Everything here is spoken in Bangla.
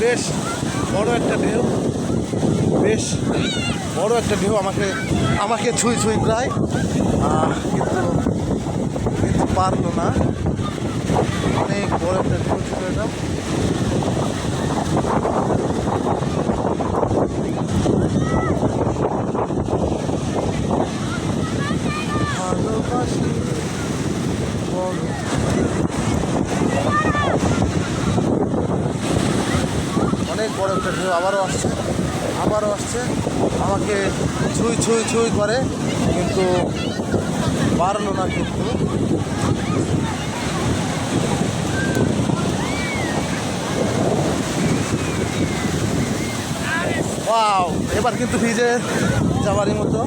বেশ বড় একটা ঢেউ। বেশ বড় একটা ঢেউ আমাকে আমাকে ছুঁই ছুঁই প্রায়। কিন্তু কিন্তু পারল না। অনেক বড় একটা ঢেউ ছিল এটা। ভালোবাসি বড় অনেক বড় একটা ঢেউ আবারও আসছে। আবারও আসছে। আমাকে ছুঁই ছুঁই ছুঁই করে, কিন্তু পারল না কিন্তু। এবার কিন্তু ভিজে যাবারই মতো।